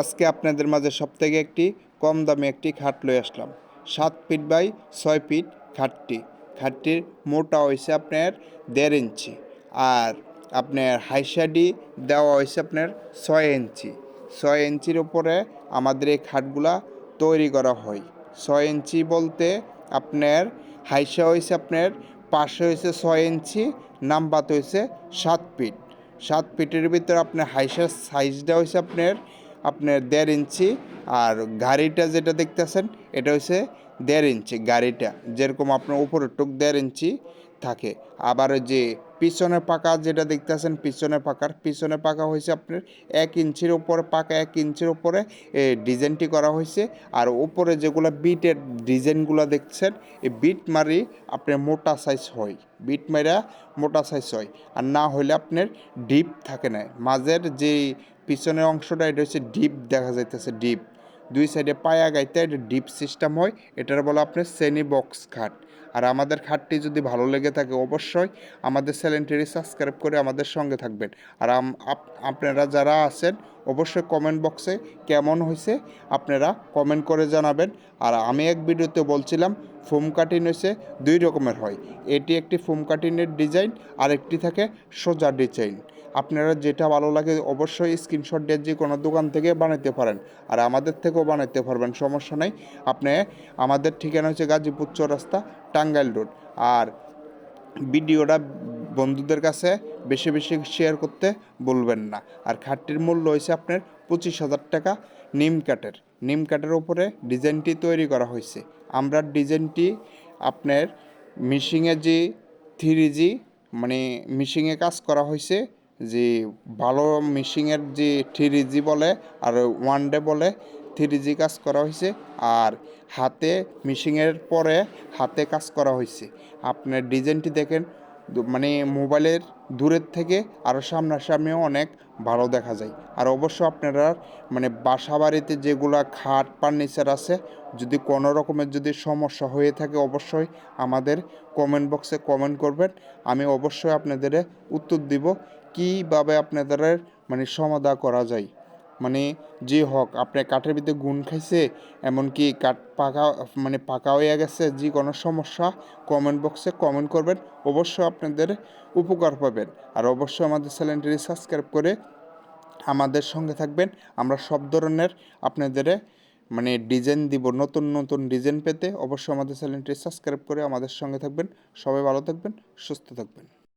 আজকে আপনাদের মাঝে সবথেকে একটি কম দামে একটি খাট লয়ে আসলাম। সাত ফিট বাই ছয় ফিট খাটটি। খাটটির মোটা হয়েছে আপনার দেড় ইঞ্চি আর আপনার হাইসাডি দেওয়া হয়েছে আপনার ছয় ইঞ্চি। ছয় ইঞ্চির উপরে আমাদের এই খাটগুলা তৈরি করা হয়। ছয় ইঞ্চি বলতে আপনার হাইসা হয়েছে আপনার পাশে হয়েছে ছয় ইঞ্চি নাম্বাত হয়েছে সাত ফিট। সাত ফিটের ভিতরে আপনার হাইসার সাইজটা হয়েছে আপনার আপনার দেড় ইঞ্চি আর গাড়িটা যেটা দেখতেছেন, এটা হচ্ছে দেড় ইঞ্চি গাড়িটা। যেরকম আপনার উপরের টুক দেড় ইঞ্চি থাকে। আবার যে পিছনের পাকা যেটা দেখতেছেন, পিছনের পাকার, পিছনের পাকা হয়েছে আপনার এক ইঞ্চির উপরে, পাকা এক ইঞ্চির উপরে ডিজাইনটি করা হয়েছে। আর উপরে যেগুলো বিটের ডিজাইনগুলো দেখছেন, এই বিট মারি আপনার মোটা সাইজ হয়। বিট মারা মোটা সাইজ হয়। আর না হলে আপনার ডিপ থাকে না। মাঝের যে পিছনের অংশটা, এটা হচ্ছে ডিপ দেখা যাইতেছে ডিপ দুই সাইডে পায়া গাইতে এটা ডিপ সিস্টেম হয়, এটার বলো আপনার সেনি বক্স খাট। আর আমাদের খাটটি যদি ভালো লেগে থাকে অবশ্যই আমাদের চ্যানেলটি সাবস্ক্রাইব করে আমাদের সঙ্গে থাকবেন। আর আপনারা যারা আছেন অবশ্যই কমেন্ট বক্সে কেমন হয়েছে আপনারা কমেন্ট করে জানাবেন। আর আমি এক ভিডিওতে বলছিলাম ফোম কাটিং হয়েছে, দুই রকমের হয়। এটি একটি ফোম কাটিংয়ের ডিজাইন আর একটি থাকে সোজা ডিজাইন আপনারা যেটা ভালো লাগে অবশ্যই স্ক্রিনশট দিয়ে যে কোনো দোকান থেকে বানাতে পারেন। আর আমাদের থেকেও বানাতে পারবেন, সমস্যা নেই। আপনি, আমাদের ঠিকানা হচ্ছে গাজীপুর চৌরাস্তা, টাঙ্গাইল রোড। আর ভিডিওটা বন্ধুদের কাছে বেশি বেশি শেয়ার করতে বলবেন না। আর খাটটির মূল্য হয়েছে আপনার পঁচিশ হাজার টাকা নিম কাঠের। নিম কাঠের উপরে ডিজাইনটি তৈরি করা হয়েছে। আমরা ডিজাইনটি আপনার মিশিংয়ে যে থ্রি জি মানে মিশিংয়ে কাজ করা হয়েছে, যে ভালো মিশিংয়ের যে থ্রি জি বলে আর ওয়ান ডে বলে থ্রি জি কাজ করা হয়েছে। আর হাতে মিশিংয়ের পরে হাতে কাজ করা হয়েছে। আপনার ডিজাইনটি দেখেন মানে মোবাইলের দূরের থেকে আরও সামনাসামনিও অনেক ভালো দেখা যায়। আর অবশ্য আপনারা মানে বাসা বাড়িতে যেগুলা খাট, ফার্নিচার আছে, যদি কোনো রকমের যদি সমস্যা হয়ে থাকে, অবশ্যই আমাদের কমেন্ট বক্সে কমেন্ট করবেন। আমি অবশ্যই আপনাদের উত্তর দিব, কীভাবে আপনাদের মানে সমাধা করা যায়। মানে যে হোক আপনার কাঠের ভিতরে গুণ খাইছে, এমনকি কাঠ পাকা মানে পাকা হয়ে গেছে, যে কোনো সমস্যা কমেন্ট বক্সে কমেন্ট করবেন, অবশ্যই আপনাদের উপকার পাবেন। আর অবশ্যই আমাদের চ্যানেলটি সাবস্ক্রাইব করে আমাদের সঙ্গে থাকবেন। আমরা সব ধরনের আপনাদের মানে ডিজাইন দিব, নতুন নতুন ডিজাইন পেতে অবশ্যই আমাদের চ্যানেলটি সাবস্ক্রাইব করে আমাদের সঙ্গে থাকবেন। সবাই ভালো থাকবেন, সুস্থ থাকবেন।